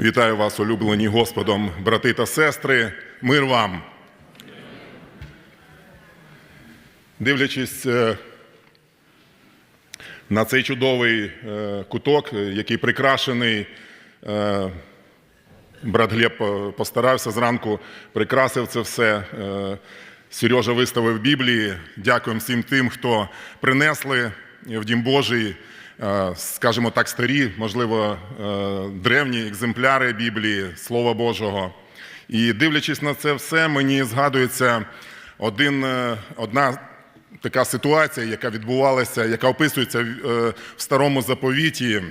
Вітаю вас, улюблені Господом, брати та сестри. Мир вам. Дивлячись е, на цей чудовий е, куток, який прикрашений, е, брат Глеб постарався зранку, прикрасив це все. Сережа виставив Біблії. Дякуємо всім тим, хто принесли в Дім Божий, скажімо так, старі, можливо, е, древні екземпляри Біблії, Слова Божого. І дивлячись на це все, мені згадується один, е, одна така ситуація, яка відбувалася, яка описується в е, старому заповіті е,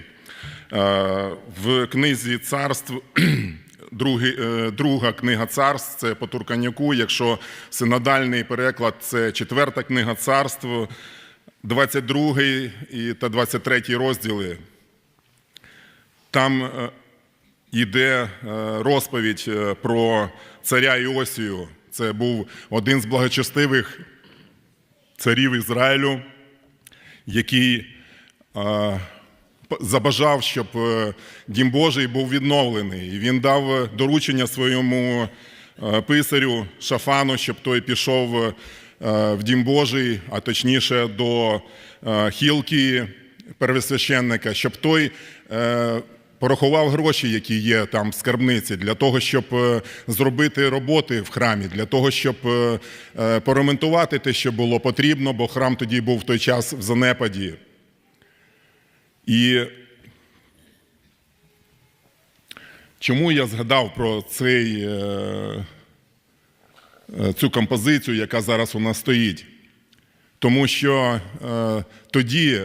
в книзі царств. Другий, е, друга книга царств це по Турканяку. Якщо синодальний переклад, це четверта книга царств, 22 і та 23 розділи. Там е, йде е, розповідь е, про царя Іосію. Це був один з благочестивих царів Ізраїлю, який забажав, щоб дім Божий був відновлений. І він дав доручення своєму писарю Шафану, щоб той пішов в дім Божий, а точніше до е, хілки первосвященника, щоб той. е, Порахував гроші, які є там в скарбниці, для того, щоб е, зробити роботи в храмі, для того, щоб е, е, поремонтувати те, що було потрібно, бо храм тоді був в той час в занепаді. І чому я згадав про цей, е, е, цю композицію, яка зараз у нас стоїть? Тому що е, тоді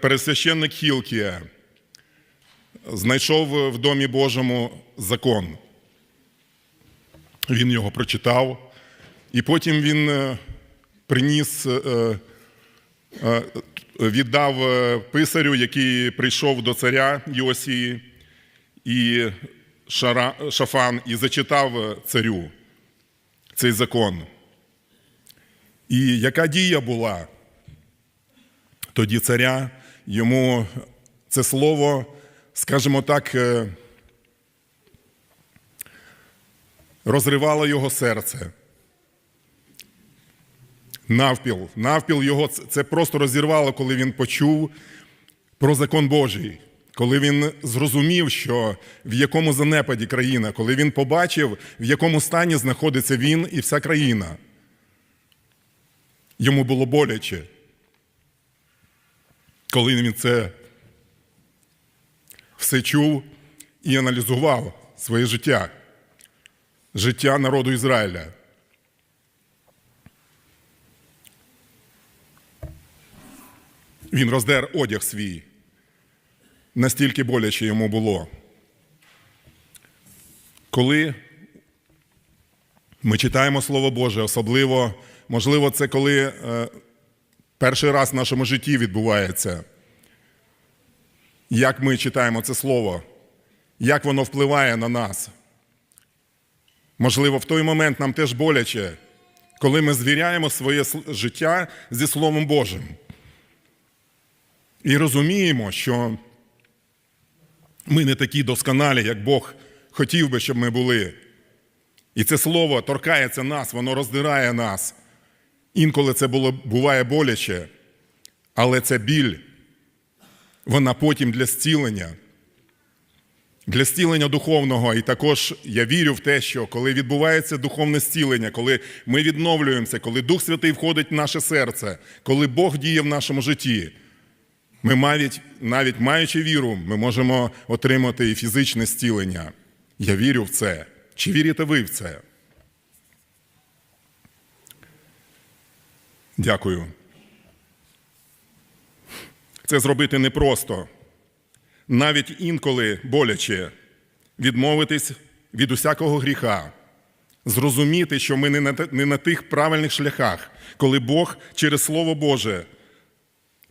пересвященник Хілкія знайшов в Домі Божому закон. Він його прочитав, і потім він е, приніс, е, е, віддав е, писарю, який прийшов до царя Йосії, і Шафан, і зачитав е, царю цей закон. І яка дія була? тоді царя, йому це слово, скажімо так, е, розривало його серце. Навпіл, навпіл його це- це просто розірвало, коли він почув про закон Божий, коли він зрозумів, що в якому занепаді країна, коли він побачив, в якому стані знаходиться він і вся країна. Йому було боляче коли він це все чув і аналізував своє життя, життя народу Ізраїля. Він роздер одяг свій. Настільки боляче йому було. Коли ми читаємо Слово Боже, особливо, можливо, це коли е, перший раз в нашому житті відбувається. Як ми читаємо це слово, як воно впливає на нас. Можливо, в той момент нам теж боляче, коли ми звіряємо своє життя зі Словом Божим. І розуміємо, що ми не такі досконалі, як Бог хотів би, щоб ми були. І це слово торкається нас, воно роздирає нас. Інколи це було, буває боляче, але це біль, вона потім для зцілення, для зцілення духовного. І також я вірю в те, що коли відбувається духовне зцілення, коли ми відновлюємося, коли Дух Святий входить в наше серце, коли Бог діє в нашому житті, ми навіть, навіть маючи віру, ми можемо отримати і фізичне зцілення. Я вірю в це. Чи вірите ви в це? Дякую. Це зробити непросто. Навіть інколи боляче відмовитись від усякого гріха, зрозуміти, що ми не на тих правильних шляхах, коли Бог через Слово Боже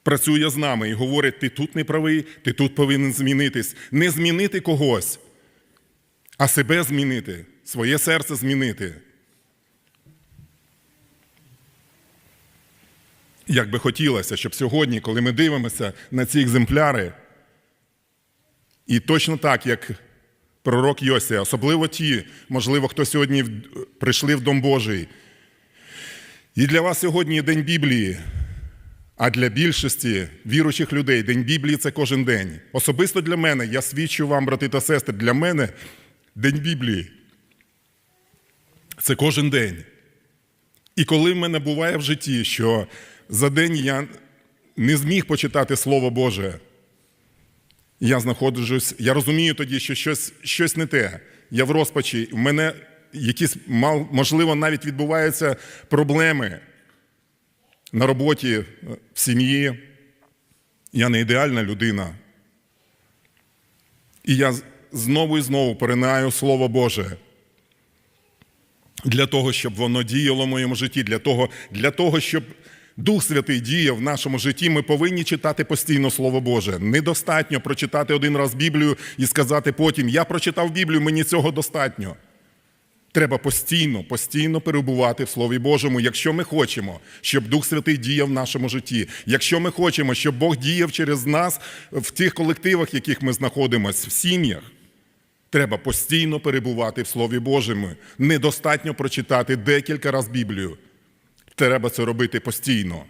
працює з нами і говорить: ти тут не правий, ти тут повинен змінитись. Не змінити когось, а себе змінити, своє серце змінити. Як би хотілося, щоб сьогодні, коли ми дивимося на ці екземпляри, І точно так, як пророк Йосія, особливо ті, можливо, хто сьогодні прийшли в Дом Божий. І для вас сьогодні День Біблії, а для більшості віруючих людей День Біблії це кожен день. Особисто для мене, я свідчу вам, брати та сестри, для мене День Біблії це кожен день. І коли в мене буває в житті, що за день я не зміг почитати Слово Боже, я знаходжусь, я розумію тоді, що щось, щось не те. Я в розпачі, в мене якісь, можливо, навіть відбуваються проблеми на роботі, в сім'ї. Я не ідеальна людина. І я знову і знову поринаю Слово Боже для того, щоб воно діяло в моєму житті, для того, для того, щоб Дух Святий діяв в нашому житті, ми повинні читати постійно Слово Боже. Недостатньо прочитати один раз Біблію і сказати потім: Я прочитав Біблію, мені цього достатньо. Треба постійно, постійно перебувати в Слові Божому, якщо ми хочемо, щоб Дух Святий діяв в нашому житті. Якщо ми хочемо, щоб Бог діяв через нас в тих колективах, в яких ми знаходимося, в сім'ях. Треба постійно перебувати в Слові Божому. Недостатньо прочитати декілька разів Біблію. Треба це робити постійно.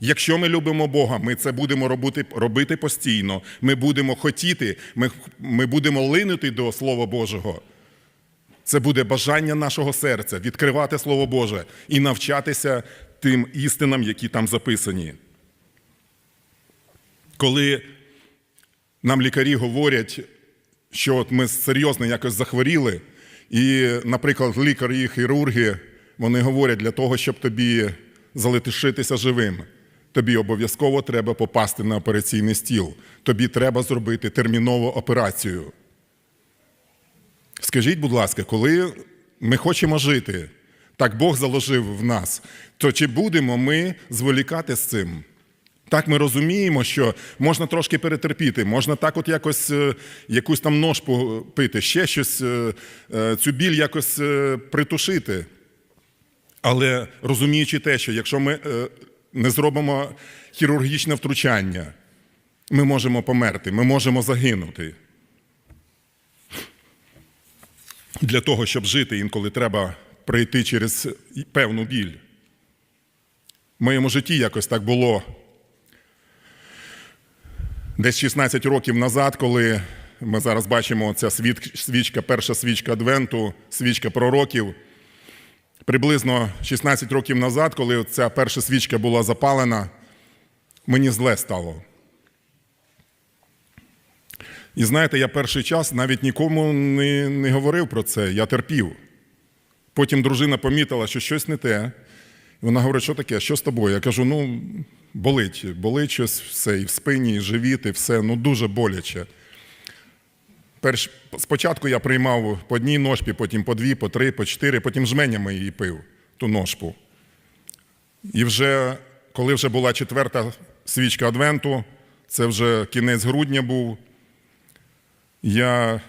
Якщо ми любимо Бога, ми це будемо робити, робити постійно. Ми будемо хотіти, ми, ми будемо линути до Слова Божого. Це буде бажання нашого серця відкривати Слово Боже і навчатися тим істинам, які там записані. Коли нам лікарі говорять, що от ми серйозно якось захворіли, і, наприклад, лікарі і хірурги вони говорять, для того, щоб тобі залишитися живим, тобі обов'язково треба попасти на операційний стіл. Тобі треба зробити термінову операцію. Скажіть, будь ласка, коли ми хочемо жити, так Бог заложив в нас, то чи будемо ми зволікати з цим? Так ми розуміємо, що можна трошки перетерпіти, можна так от якось е, якусь там ножпу пити, ще щось, е, е, цю біль якось притушити. Але розуміючи те, що якщо ми не зробимо хірургічне втручання, ми можемо померти, ми можемо загинути. Для того, щоб жити, інколи треба пройти через певну біль. В моєму житті якось так було десь 16 років назад, коли ми зараз бачимо ця свічка, перша свічка Адвенту, свічка пророків. Приблизно 16 років назад, коли ця перша свічка була запалена, мені зле стало. І знаєте, я перший час навіть нікому не, не говорив про це, я терпів. Потім дружина помітила, що щось не те. І Вона говорить, що таке, що з тобою? Я кажу, ну, болить, болить щось все, і в спині, і живіт, і все, ну дуже боляче. Перш, спочатку я приймав по одній ножпі, потім по дві, по три, по чотири, потім жменями її пив, ту ножпу. І вже, коли вже була четверта свічка Адвенту, це вже кінець грудня був. Я е,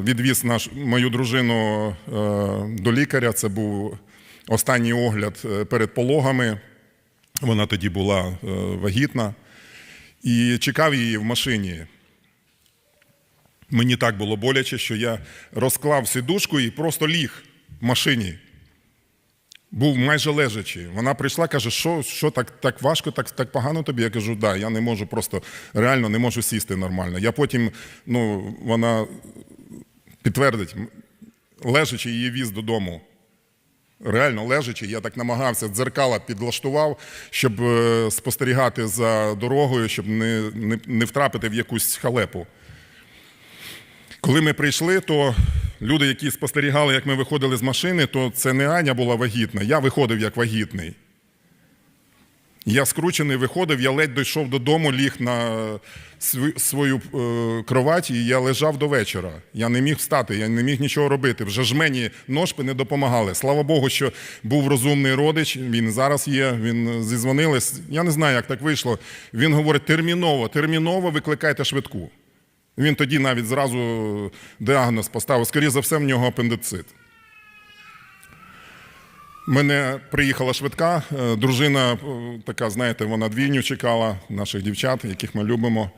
відвіз наш, мою дружину е, до лікаря. Це був останній огляд е, перед пологами. Вона тоді була вагітна. І чекав її в машині. Мені так було боляче, що я розклав сідушку і просто ліг в машині. Був майже лежачий. Вона прийшла, каже, що, що так, так важко, так, так погано тобі. Я кажу, да, я не можу просто реально не можу сісти нормально. Я потім, ну, вона підтвердить, лежачи її віз додому. Реально лежачи, я так намагався, дзеркала підлаштував, щоб е, спостерігати за дорогою, щоб не, не, не втрапити в якусь халепу. Коли ми прийшли, то люди, які спостерігали, як ми виходили з машини, то це не Аня була вагітна, я виходив як вагітний. Я скручений виходив, я ледь дійшов додому, ліг на свою е, кровать, і я лежав до вечора. Я не міг встати, я не міг нічого робити. Вже ж мені ножпи не допомагали. Слава Богу, що був розумний родич, він зараз є, він зізвонили. Я не знаю, як так вийшло. Він говорить: терміново, терміново викликайте швидку. Він тоді навіть зразу діагноз поставив, скоріше за все, в нього апендицит. Мене приїхала швидка, е, дружина е, така, знаєте, вона двійню чекала, наших дівчат, яких ми любимо.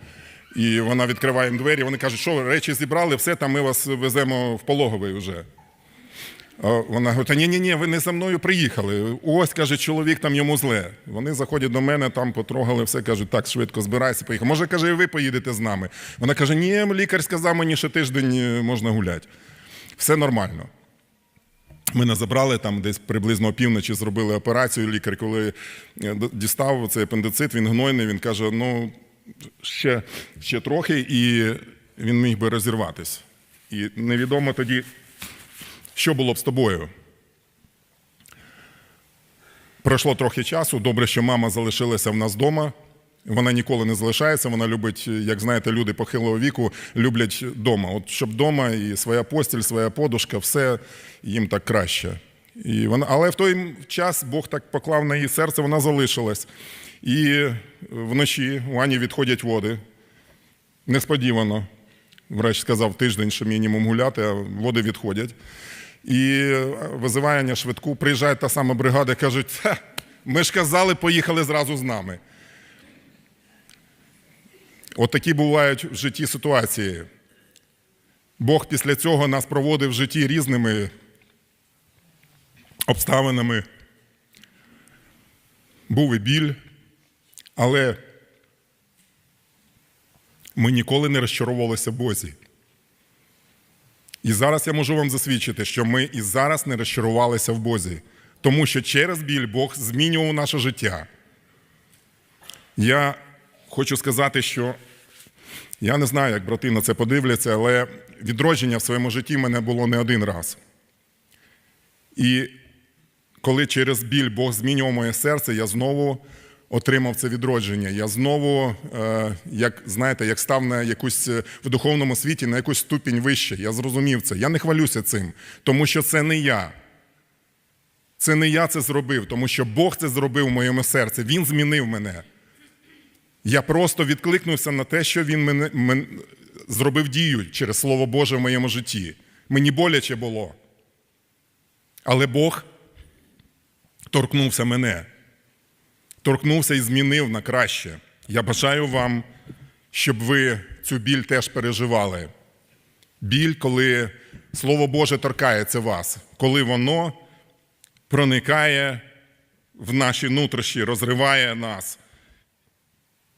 І вона відкриває їм двері. Вони кажуть, що речі зібрали, все там ми вас веземо в пологовий вже. Вона говорить, ні, ні, ні, ви не за мною приїхали. Ось, каже, чоловік там йому зле. Вони заходять до мене, там потрогали все, кажуть, так, швидко збирайся, поїхав. Може, каже, і ви поїдете з нами. Вона каже, ні, лікар сказав мені, що тиждень е, можна гуляти. Все нормально. Мене забрали там десь приблизно опівночі, зробили операцію. Лікар, коли е, дістав цей апендицит, він гнойний, він каже: ну, ще, ще трохи, і він міг би розірватись. І невідомо тоді, що було б з тобою. Пройшло трохи часу. Добре, що мама залишилася в нас вдома. Вона ніколи не залишається. Вона любить, як знаєте, люди похилого віку люблять вдома. От щоб вдома і своя постіль, своя подушка, все їм так краще. І вона, але в той час Бог так поклав на її серце, вона залишилась. І вночі у Ані відходять води. Несподівано. Врач сказав тиждень, що мінімум гуляти, а води відходять. І визиває Аня швидку, приїжджає та сама бригада, і кажуть, ми ж казали, поїхали зразу з нами. От такі бувають в житті ситуації. Бог після цього нас проводив в житті різними обставинами. Був і біль, але ми ніколи не розчаровувалися в Бозі. І зараз я можу вам засвідчити, що ми і зараз не розчарувалися в Бозі, тому що через біль Бог змінював наше життя. Я хочу сказати, що я не знаю, як брати на це подивляться, але відродження в своєму житті мене було не один раз. І коли через біль Бог змінював моє серце, я знову отримав це відродження. Я знову, е, як знаєте, як став на якусь е, в духовному світі на якусь ступінь вище. Я зрозумів це. Я не хвалюся цим, тому що це не я. Це не я це зробив, тому що Бог це зробив в моєму серці. Він змінив мене. Я просто відкликнувся на те, що він мене, мен, зробив дію через Слово Боже в моєму житті. Мені боляче було. Але Бог торкнувся мене, торкнувся і змінив на краще. Я бажаю вам, щоб ви цю біль теж переживали. Біль, коли Слово Боже торкається вас, коли воно проникає в наші нутрощі, розриває нас,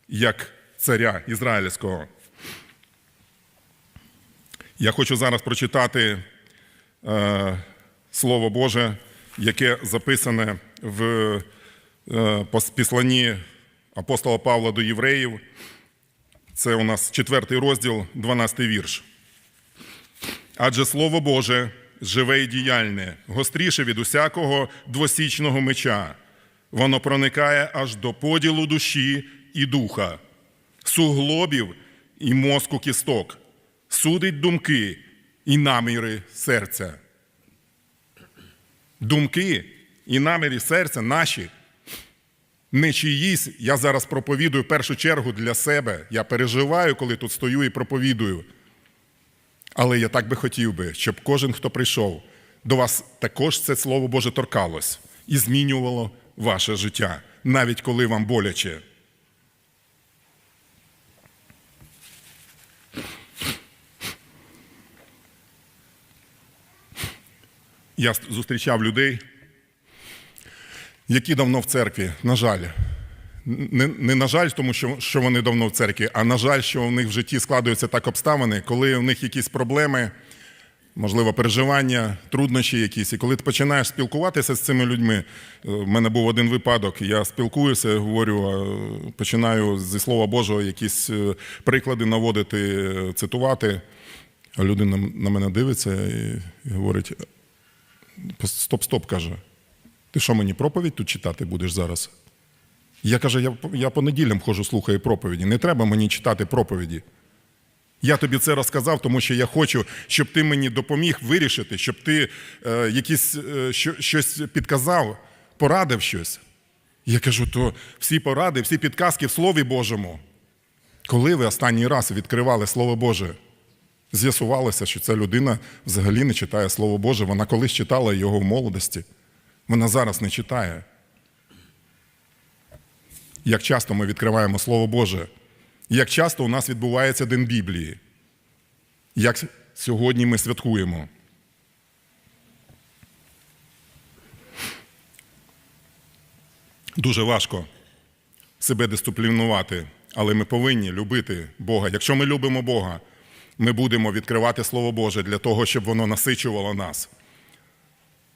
як царя ізраїльського. Я хочу зараз прочитати е, Слово Боже, яке записане в післанні апостола Павла до євреїв. Це у нас четвертий розділ, 12 вірш. Адже Слово Боже живе і діяльне, гостріше від усякого двосічного меча. Воно проникає аж до поділу душі і духа, суглобів і мозку кісток, судить думки і наміри серця. Думки і наміри серця наші, не чиїсь, я зараз проповідую в першу чергу для себе. Я переживаю, коли тут стою і проповідую. Але я так би хотів би, щоб кожен, хто прийшов, до вас також це Слово Боже торкалось і змінювало ваше життя, навіть коли вам боляче. Я зустрічав людей, які давно в церкві, на жаль. Не, не на жаль, тому що, що вони давно в церкві, а на жаль, що в них в житті складаються так обставини, коли в них якісь проблеми, можливо, переживання, труднощі якісь. І коли ти починаєш спілкуватися з цими людьми, е, в мене був один випадок, я спілкуюся, говорю, починаю зі Слова Божого якісь е, приклади наводити, е, цитувати. А людина на мене дивиться і говорить: стоп, стоп, каже. Ти що мені проповідь тут читати будеш зараз? Я каже, я, я по неділям ходжу, слухаю проповіді. Не треба мені читати проповіді. Я тобі це розказав, тому що я хочу, щоб ти мені допоміг вирішити, щоб ти е, якісь, е, що, щось підказав, порадив щось. Я кажу, то всі поради, всі підказки в Слові Божому. Коли ви останній раз відкривали Слово Боже? З'ясувалося, що ця людина взагалі не читає Слово Боже. Вона колись читала його в молодості. Вона зараз не читає. Як часто ми відкриваємо Слово Боже Як часто у нас відбувається День Біблії? Як сьогодні ми святкуємо? Дуже важко себе дисциплінувати, але ми повинні любити Бога. Якщо ми любимо Бога, ми будемо відкривати Слово Боже для того, щоб воно насичувало нас,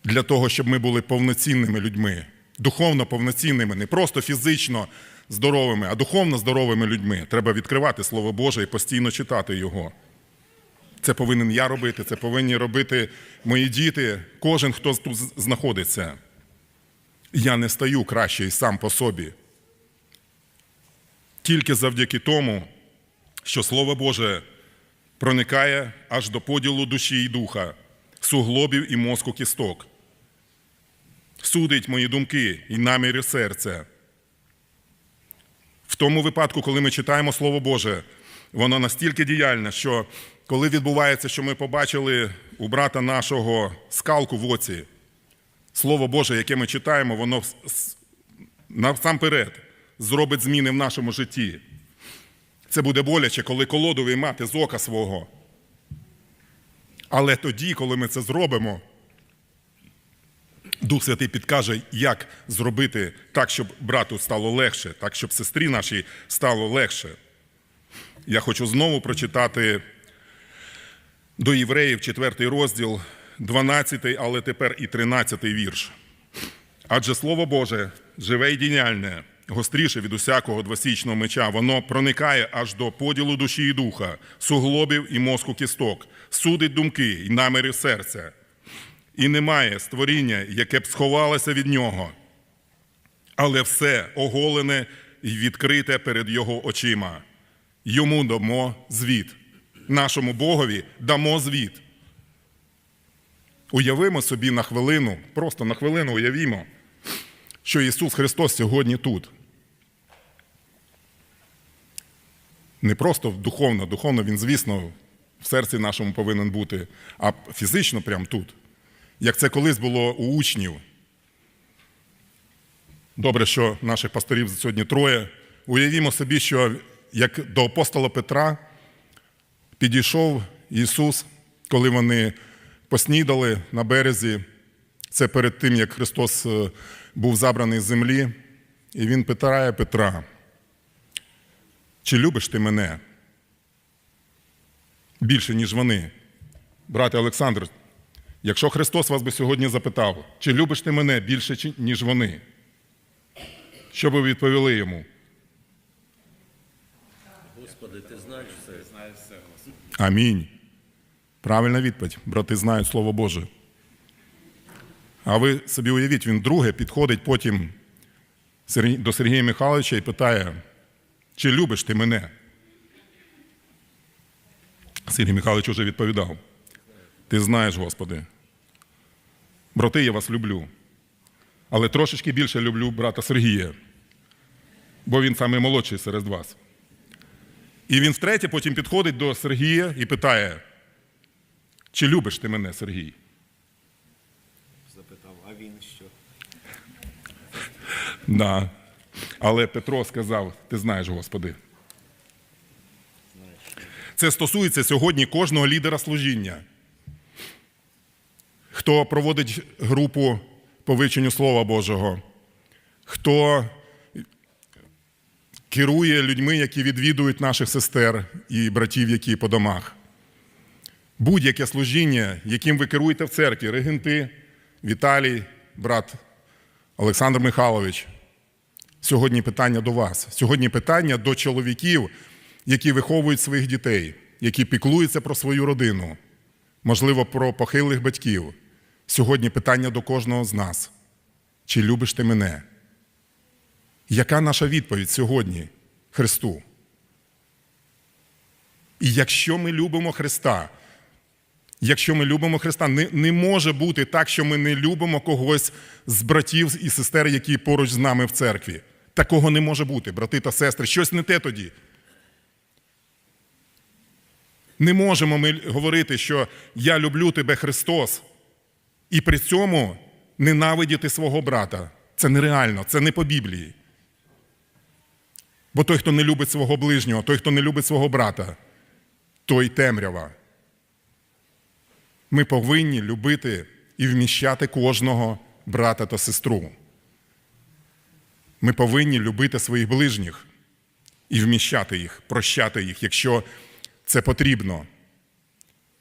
для того, щоб ми були повноцінними людьми, духовно повноцінними, не просто фізично здоровими, а духовно здоровими людьми. Треба відкривати Слово Боже і постійно читати Його. Це повинен я робити, це повинні робити мої діти, кожен, хто тут знаходиться. Я не стаю кращий сам по собі. Тільки завдяки тому, що Слово Боже проникає аж до поділу душі і духа, суглобів і мозку кісток, судить мої думки і наміри серця. В тому випадку, коли ми читаємо Слово Боже, воно настільки діяльне, що коли відбувається, що ми побачили у брата нашого скалку в оці, Слово Боже, яке ми читаємо, воно насамперед зробить зміни в нашому житті. Це буде боляче, коли колоду виймати з ока свого. Але тоді, коли ми це зробимо, Дух Святий підкаже, як зробити так, щоб брату стало легше, так, щоб сестрі нашій стало легше. Я хочу знову прочитати до євреїв 4 розділ, 12, але тепер і 13 вірш. Адже Слово Боже живе й діяльне, гостріше від усякого двосічного меча, воно проникає аж до поділу душі і духа, суглобів і мозку кісток, судить думки і наміри серця. І немає створіння, яке б сховалося від нього, але все оголене і відкрите перед його очима. Йому дамо звіт. Нашому Богові дамо звіт. Уявимо собі на хвилину, просто на хвилину уявімо, що Ісус Христос сьогодні тут. Не просто духовно, духовно Він, звісно, в серці нашому повинен бути, а фізично прямо тут. Як це колись було у учнів. Добре, що наших пасторів сьогодні троє. Уявімо собі, що як до апостола Петра підійшов Ісус, коли вони поснідали на березі. Це перед тим, як Христос е, був забраний з землі, і Він питає Петра, чи любиш ти мене? Більше, ніж вони. Брате Олександр, якщо Христос вас би сьогодні запитав, чи любиш ти мене більше, ніж вони? Що би ви відповіли йому? Господи, ти знаєш все. Амінь. Правильна відповідь. Брати знають Слово Боже. А ви собі уявіть, він друге підходить потім до Сергія Михайловича і питає, чи любиш ти мене? Сергій Михайлович уже відповідав: Ти знаєш, Господи. Брати, я вас люблю. Але трошечки більше люблю брата Сергія, бо він самий молодший серед вас. І він втретє потім підходить до Сергія і питає: чи любиш ти мене, Сергій? запитав, а він що? Да. Але Петро сказав: Ти знаєш, Господи. Це стосується сьогодні кожного лідера служіння. Хто проводить групу по вивченню Слова Божого, хто керує людьми, які відвідують наших сестер і братів, які по домах. Будь-яке служіння, яким ви керуєте в церкві, регенти, Віталій, брат Олександр Михайлович. Сьогодні питання до вас. Сьогодні питання до чоловіків, які виховують своїх дітей, які піклуються про свою родину, можливо, про похилих батьків. Сьогодні питання до кожного з нас. Чи любиш ти мене? Яка наша відповідь сьогодні Христу? І якщо ми любимо Христа, якщо ми любимо Христа, не, не може бути так, що ми не любимо когось з братів і сестер, які поруч з нами в церкві. Такого не може бути, брати та сестри. Щось не те тоді. Не можемо ми говорити, що я люблю тебе, Христос, і при цьому ненавидіти свого брата. Це нереально, це не по Біблії. Бо той, хто не любить свого ближнього, той, хто не любить свого брата, той темрява. Ми повинні любити і вміщати кожного брата та сестру. Ми повинні любити своїх ближніх і вміщати їх, прощати їх, якщо це потрібно.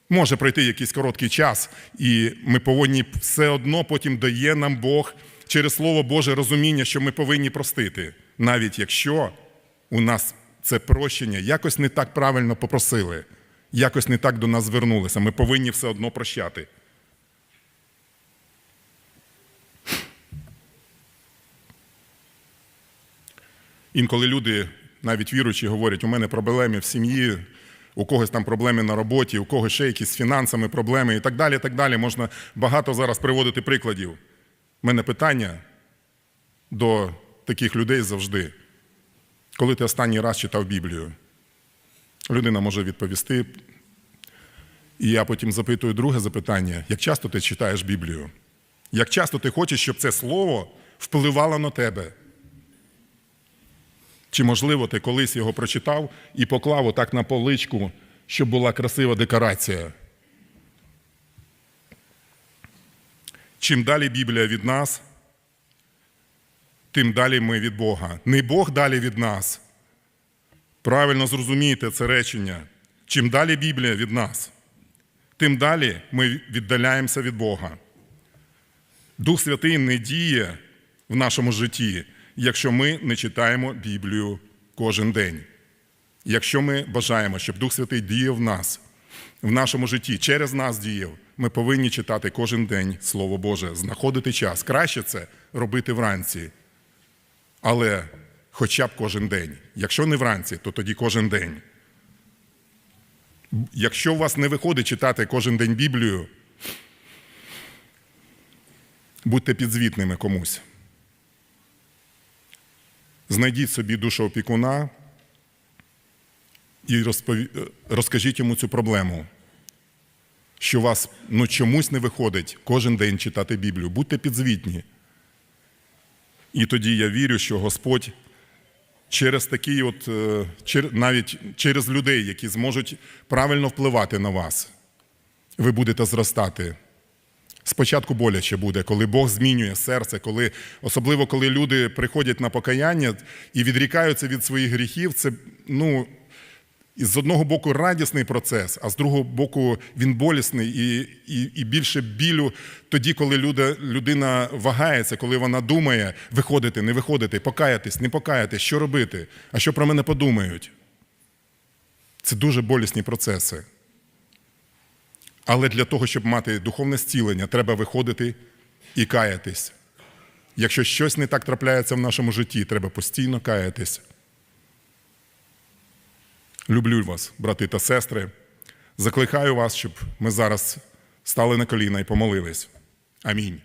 Може пройти якийсь короткий час, і ми повинні все одно потім дає нам Бог через Слово Боже розуміння, що ми повинні простити, навіть якщо у нас це прощення якось не так правильно попросили, якось не так до нас звернулися. Ми повинні все одно прощати. Інколи люди, навіть віруючі, говорять, у мене проблеми в сім'ї, у когось там проблеми на роботі, у когось ще якісь з фінансами проблеми і так далі. так далі. Можна багато зараз приводити прикладів. У мене питання до таких людей завжди. Коли ти останній раз читав Біблію? Людина може відповісти. І я потім запитую друге запитання: як часто ти читаєш Біблію? Як часто ти хочеш, щоб це слово впливало на тебе? Чи, можливо, ти колись його прочитав і поклав отак на поличку, щоб була красива декорація? Чим далі Біблія від нас, тим далі ми від Бога. Не Бог далі від нас. Правильно зрозумійте це речення. Чим далі Біблія від нас, тим далі ми віддаляємося від Бога. Дух Святий не діє в нашому житті, якщо ми не читаємо Біблію кожен день. Якщо ми бажаємо, щоб Дух Святий діяв в нас, в нашому житті, через нас діяв, ми повинні читати кожен день Слово Боже, знаходити час. Краще це робити вранці. Але хоча б кожен день. Якщо не вранці, то тоді кожен день. Якщо у вас не виходить читати кожен день Біблію, будьте підзвітними комусь. Знайдіть собі душоопікуна і розпові... розкажіть йому цю проблему, що вас ну, чомусь не виходить кожен день читати Біблію. Будьте підзвітні. І тоді я вірю, що Господь через такі, от, е, навіть через людей, які зможуть правильно впливати на вас, ви будете зростати. Спочатку боляче буде, коли Бог змінює серце, коли, особливо коли люди приходять на покаяння і відрікаються від своїх гріхів, це ну, з одного боку радісний процес, а з другого боку він болісний і, і, і більше білю тоді, коли люда, людина вагається, коли вона думає виходити, не виходити, покаятись, не покаятись, що робити, а що про мене подумають. Це дуже болісні процеси. Але для того, щоб мати духовне зцілення, треба виходити і каятись. Якщо щось не так трапляється в нашому житті, треба постійно каятись. Люблю вас, брати та сестри. Закликаю вас, щоб ми зараз стали на коліна і помолились. Амінь.